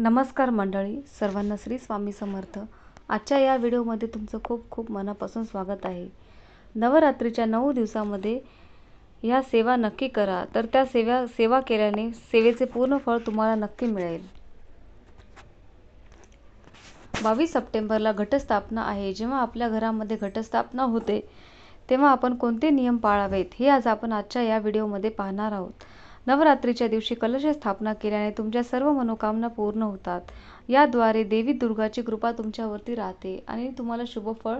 नमस्कार मंडळी सर्वांना श्री स्वामी समर्थ. आजच्या या व्हिडिओमध्ये तुमचं खूप खूप मनापासून स्वागत आहे. नवरात्रीच्या नऊ दिवसामध्ये या सेवा नक्की करा तर त्या सेवा सेवा केल्याने सेवेचे पूर्ण फळ तुम्हाला नक्की मिळेल. बावीस सप्टेंबरला घटस्थापना आहे. जेव्हा आपल्या घरामध्ये घटस्थापना होते तेव्हा आपण कोणते नियम पाळावेत हे आज आपण आजच्या या व्हिडिओमध्ये पाहणार आहोत. नवरात्रीच्या दिवशी कलश स्थापना केल्याने तुमच्या सर्व मनोकामना पूर्ण होतात. याद्वारे देवी दुर्गाची कृपा तुमच्यावरती राहते आणि तुम्हाला शुभ फळ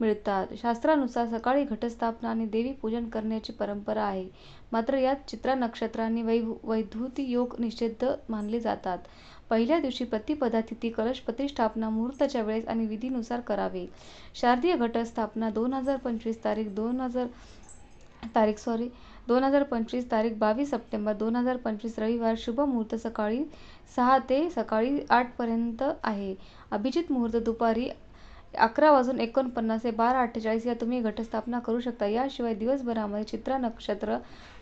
मिळतात. शास्त्रानुसार सकाळी घटस्थापना आणि देवी पूजन करण्याची परंपरा आहे. मात्र यात चित्रा नक्षत्रांनी वै वैधूती योग निषिद्ध मानले जातात. पहिल्या दिवशी प्रतिपदा तिथी कलश प्रतिष्ठापना मुहूर्ताच्या वेळेस आणि विधीनुसार करावे. शारदीय घटस्थापना दोन हजार पंचवीस तारीख दोन हजार तारीख सॉरी दोन हजार पंचवीस तारीख बावीस सप्टेंबर दोन हजार पंचवीस रविवार शुभ मुहूर्त सकाळी सहा ते सकाळी आठपर्यंत आहे. अभिजित मुहूर्त दुपारी अकरा वाजून एकोणपन्नास ते बारा अठ्ठेचाळीस या तुम्ही घटस्थापना करू शकता. याशिवाय दिवसभरामध्ये चित्रा नक्षत्र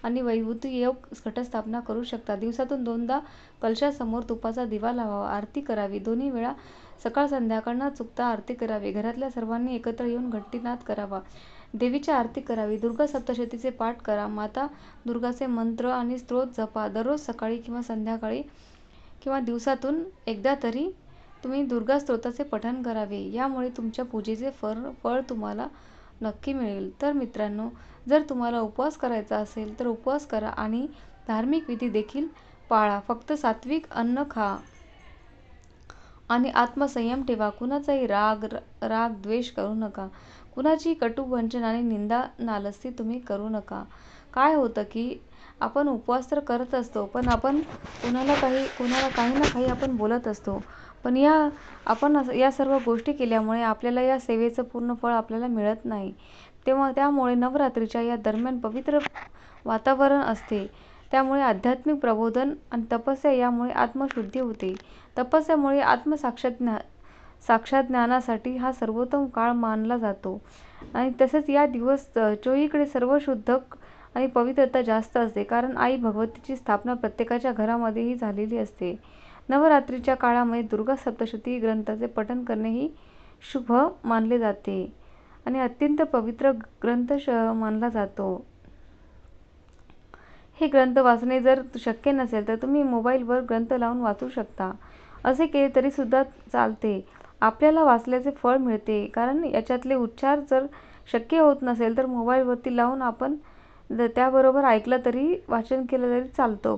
आणि वैभूती योग घटस्थापना करू शकता. दिवसातून दोनदा कलशासमोर तुपाचा दिवा लावावा. आरती करावी. दोन्ही वेळा सकाळ संध्याकाळ न चुकता आरती करावी. घरातल्या सर्वांनी एकत्र येऊन घंटीनाद करावा. देवीची आरती करावी. दुर्गा सप्तशतीचे पाठ करा. माता दुर्गाचे मंत्र आणि स्तोत्र जपा. दररोज सकाळी किंवा संध्याकाळी किंवा दिवसातून एकदा तरी तुम्ही दुर्गा स्तोत्राचे पठण करावे. यामुळे तुमच्या पूजेचे फळ फळ तुम्हाला नक्की मिळेल. तर मित्रांनो जर तुम्हाला उपवास करायचा असेल तर उपवास करा आणि धार्मिक विधी देखील पाळा. फक्त सात्विक अन्न खा. आणि आत्मसंयम ठेवा. कुणाचाही राग राग द्वेष करू नका. कुणाची कटू वंचन आणि निंदा नालस्ती तुम्ही करू नका. काय होतं की आपण उपवास तर करत असतो पण आपण कुणाला काही कुणाला काही ना काही आपण बोलत असतो. पण या आपण या सर्व गोष्टी केल्यामुळे आपल्याला या सेवेचं पूर्ण फळ आपल्याला मिळत नाही. तेव्हा त्यामुळे नवरात्रीच्या या दरम्यान पवित्र वातावरण असते. त्यामुळे आध्यात्मिक प्रबोधन आणि तपस्या यामुळे आत्मशुद्धी होते. तपस्यामुळे आत्मसाक्षात साक्षात ज्ञानासाठी हा सर्वोत्तम काळ मानला जातो. आणि तसेच या दिवस चोहीकडे सर्व शुद्धक आणि पवित्रता जास्त असते. कारण आई भगवतीची स्थापना प्रत्येकाच्या घरामध्येही झालेली असते. नवरात्रीच्या काळामध्ये दुर्गा सप्तशती ग्रंथाचे पठण करणेही शुभ मानले जाते. आणि अत्यंत पवित्र ग्रंथ मानला जातो. हे ग्रंथ वाचणे जर शक्य नसेल तर तुम्ही मोबाईलवर ग्रंथ लावून वाचू शकता. असे केले तरी सुद्धा चालते. आपल्याला वाचल्याचे फळ मिळते. कारण याच्यातले उच्चार जर शक्य होत नसेल तर मोबाईलवरती लावून आपण त्याबरोबर ऐकलं तरी वाचन केलं तरी चालतो.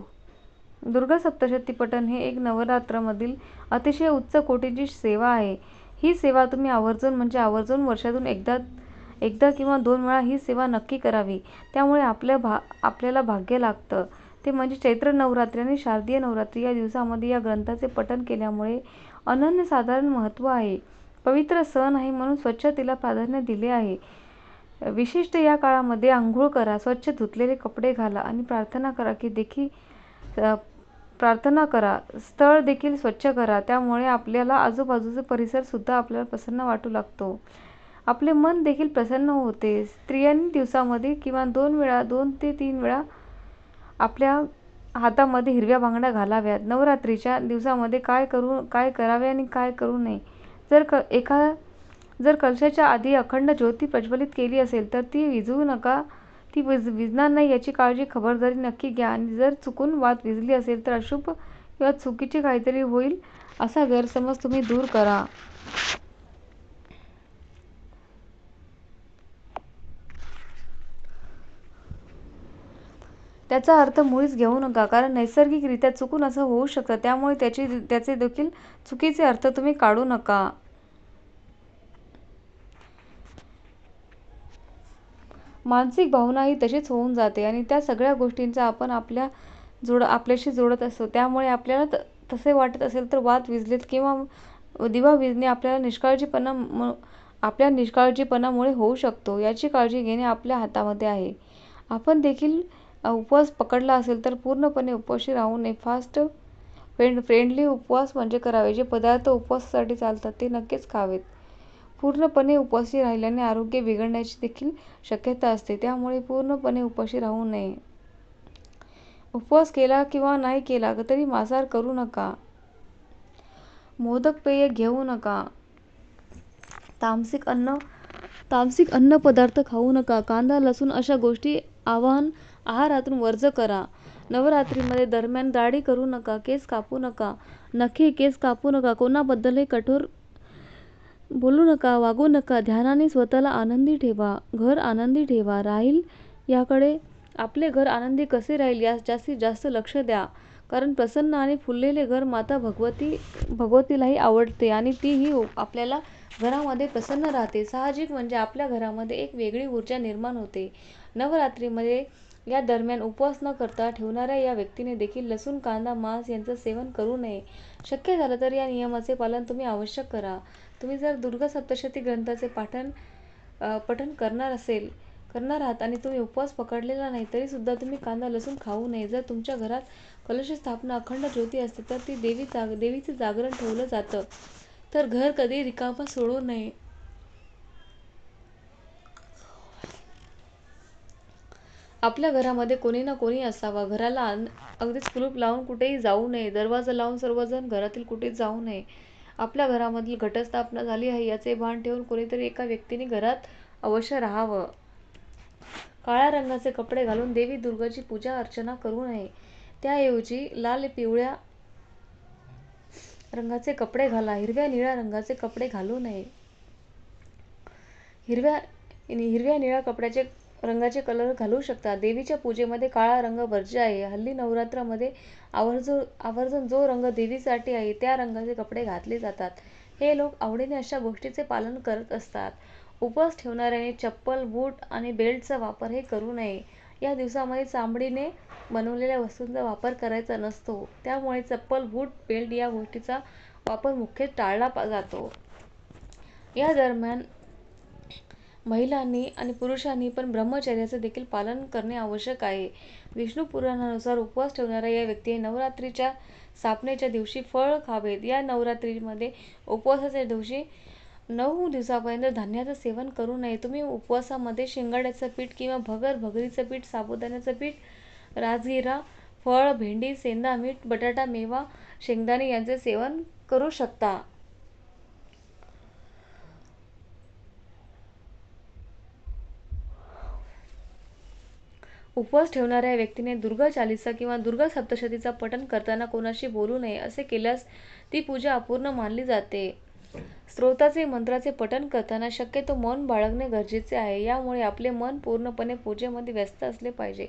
दुर्गा सप्तशती पठण हे एक नवरात्रामधील अतिशय उच्च कोटीची सेवा आहे. ही सेवा तुम्ही आवर्जून म्हणजे आवर्जून वर्षातून एकदा एकदा किंवा दोन वेळा ही सेवा नक्की करावी. त्यामुळे आपल्या भा आपल्याला भाग्य लागतं. ते म्हणजे चैत्र नवरात्री आणि शारदीय नवरात्री या दिवसामध्ये या ग्रंथाचे पठण केल्यामुळे अनन्यसाधारण महत्त्व आहे. पवित्र सण आहे म्हणून स्वच्छतेला प्राधान्य दिले आहे. विशिष्ट या काळामध्ये आंघोळ करा स्वच्छ धुतलेले कपडे घाला आणि प्रार्थना करा की देखील प्रार्थना करा. स्थळ देखील स्वच्छ करा. त्यामुळे आपल्याला आजूबाजूचा परिसरसुद्धा आपल्याला प्रसन्न वाटू लागतो. आपले मन देखील प्रसन्न होते. स्त्रियांनी दिवसामध्ये किमान दोन वेळा दोन ते तीन वेळा आपल्या हातामध्ये हिरव्या बांगड्या घालाव्यात. नवरात्रीच्या दिवसामध्ये काय करू काय करावे आणि काय करू नये? जर क एका जर कलशाच्या आधी अखंड ज्योती प्रज्वलित केली असेल तर ती विझवू नका. ती विज विजणार नाही याची काळजी खबरदारी नक्की घ्या. आणि जर चुकून वात विजली असेल तर अशुभ किंवा चुकीचे काहीतरी होईल असा गैरसमज तुम्ही दूर करा. त्याचा अर्थ मुळीच घेऊ नका कारण नैसर्गिकरित्या चुकून असं होऊ शकतं. त्यामुळे त्याची त्याचे देखील चुकीचे अर्थ तुम्ही काढू नका. मानसिक भावना ही तशीच होऊन जाते आणि त्या सगळ्या गोष्टींचा आपण आपल्या जोड आपल्याशी जोडत असतो. त्यामुळे आपल्याला त तसे वाटत असेल तर वात विजलेत किंवा दिवा विजणे आपल्याला निष्काळजीपणा आपल्या निष्काळजीपणामुळे होऊ शकतो. याची काळजी घेणे आपल्या हातामध्ये आहे. आपण देखील उपवास पकडला असेल तर पूर्णपणे उपवाशी राहू नये. फास्ट फ्रेंड फ्रेंडली उपवास म्हणजे करावे. जे पदार्थ उपवासासाठी चालतात ते नक्कीच खावेत. पूर्णपणे उपाशी राहिल्याने आरोग्य बिघडण्याची देखील शक्यता असते. त्यामुळे पूर्णपणे उपाशी राहू नये. उपवास केला किंवा नाही केला तरी मांसाहार करू नका. मोदक पेय घेऊ नका. तामसिक अन्न तामसिक अन्नपदार्थ खाऊ नका. कांदा लसूण अशा गोष्टी आवाहन आहारातून वर्ज करा. नवरात्रीमध्ये दरम्यान दाढी करू नका केस कापू नका. नखे केस कापू नका. कोणाबद्दलही कठोर बोलू नका वागू नका. ध्यानाने स्वतःला आनंदी ठेवा घर आनंदी ठेवा. राहील याकडे आपले घर आनंदी कसे राहील यास जास्तीत जास्त लक्ष द्या. कारण प्रसन्न आणि फुललेले घर माता भगवती भगवतीलाही आवडते आणि तीही आपल्याला घरामध्ये प्रसन्न राहते. साहजिक म्हणजे आपल्या घरामध्ये एक वेगळी ऊर्जा निर्माण होते. नवरात्रीमध्ये या दरम्यान उपवास न करता ठेवणाऱ्या या व्यक्तीने देखील लसूण कांदा मांस यांचं सेवन करू नये. शक्य झालं तर या नियमाचे पालन तुम्ही आवश्यक करा. तुम्ही जर दुर्गा सप्तशती ग्रंथाचे पाठन पठन करणार असेल करणार आहात आणि तुम्ही उपवास पकडलेला नाही तरीसुद्धा तुम्ही कांदा लसूण खाऊ नये. जर तुमच्या घरात कलश स्थापना अखंड ज्योती असते तर ती देवी जाग देवीचं जागरण ठेवलं जातं. तर घर कधी रिकामा सोडू नये. आपल्या घरामध्ये कोणी ना कोणी असावा. घराला अगदीच कुलूप लावून कुठेही जाऊ नये. दरवाजा लावून सर्वजण घरातील कुठे जाऊ नये. आपल्या घरामधील घटस्थापना झाली आहे याचे भान ठेवून कोणीतरी एका व्यक्तीने घरात अवश्य राहावं. काळ्या रंगाचे कपडे घालून देवी दुर्गाची पूजा अर्चना करू नये. त्याऐवजी लाल पिवळ्या रंगाचे कपडे घाला. हिरव्या निळ्या रंगाचे कपडे घालू नये. हिरव्या हिरव्या निळ्या कपड्याचे रंगाचे कलर घालू शकता. देवीच्या पूजेमध्ये काळा रंग वर्ज्य आहे. हल्ली नवरात्रामध्ये आवर्जून आवर्जून जो रंग देवीसाठी आहे त्या रंगाचे कपडे घातले जातात. हे लोक आवडीने अशा गोष्टीचे पालन करत असतात. उपवास ठेवणाऱ्याने चप्पल बूट आणि बेल्टचा वापर हे करू नये. या दिवसामध्ये चामडीने बनवलेल्या वस्तूंचा वापर करायचा नसतो. त्यामुळे चप्पल बूट बेल्ट या गोष्टीचा वापर मुख्य टाळला जातो. या दरम्यान महिलांनी आणि पुरुषांनी पण ब्रह्मचर्याचे देखील पालन करणे आवश्यक आहे. विष्णू पुराणानुसार उपवास ठेवणाऱ्या या व्यक्तीने नवरात्रीच्या स्थापनेच्या दिवशी फळ खावेत. या नवरात्रीमध्ये उपवासाच्या दिवशी नऊ दिवसापर्यंत धान्याचं सेवन करू नये. तुम्ही उपवासामध्ये शेंगाड्याचं पीठ किंवा भगर भगरीचं पीठ साबुदाण्याचं पीठ राजगिरा फळ भेंडी सेंदा मीठ बटाटा मेवा शेंगदाणे यांचे सेवन करू शकता. उपवास ठेवणाऱ्या व्यक्तीने दुर्गा चालिसा किंवा दुर्गा सप्तशतीचा पठण करताना कोणाशी बोलू नये असे केल्यास ती पूजा अपूर्ण मानली जाते. स्त्रोताचे मंत्राचे पठण करताना शक्यतो मन बाळगणे गरजेचे आहे. यामुळे आपले मन पूर्णपणे पूजेमध्ये व्यस्त असले पाहिजे.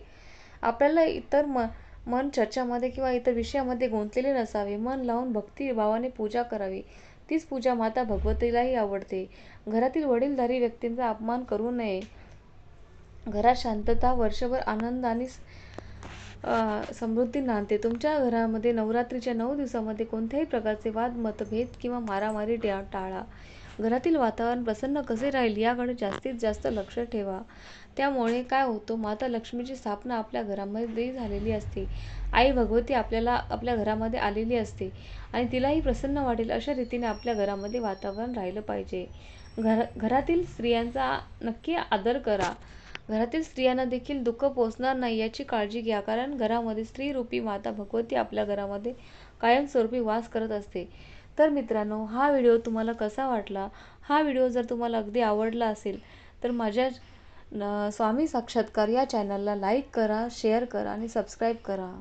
आपल्याला इतर म मन चर्चामध्ये किंवा इतर विषयामध्ये गुंतलेले नसावे. मन लावून भक्तिभावाने पूजा करावी. तीच पूजा माता भगवतीलाही आवडते. घरातील वडीलधारी व्यक्तींचा अपमान करू नये. घरात शांतता वर्षभर आनंद आणि समृद्धी नांदते. तुमच्या घरामध्ये नवरात्रीच्या नऊ दिवसामध्ये कोणत्याही प्रकारचे वाद मतभेद किंवा मारामारी टाळा. घरातील वातावरण प्रसन्न कसे राहील याकडे जास्तीत जास्त लक्ष ठेवा. त्यामुळे काय होतं माता लक्ष्मीची स्थापना आपल्या घरामध्ये झालेली असते. आई भगवती आपल्याला आपल्या घरामध्ये आलेली असते आणि तिलाही प्रसन्न वाटेल अशा रीतीने आपल्या घरामध्ये वातावरण राहिलं पाहिजे. घर घरातील स्त्रियांचा नक्की आदर करा. घरातील स्त्रियांना देखील दुःख पोचणार नाही याची काळजी घ्या कारण घरामध्ये स्त्रीरूपी माता भगवती आपल्या घरामध्ये कायमस्वरूपी वास करत असते. तर मित्रांनो हा व्हिडिओ तुम्हाला कसा वाटला? हा व्हिडिओ जर तुम्हाला अगदी आवडला असेल तर माझ्या स्वामी साक्षात्कार या चॅनलला लाईक करा शेअर करा आणि सबस्क्राईब करा.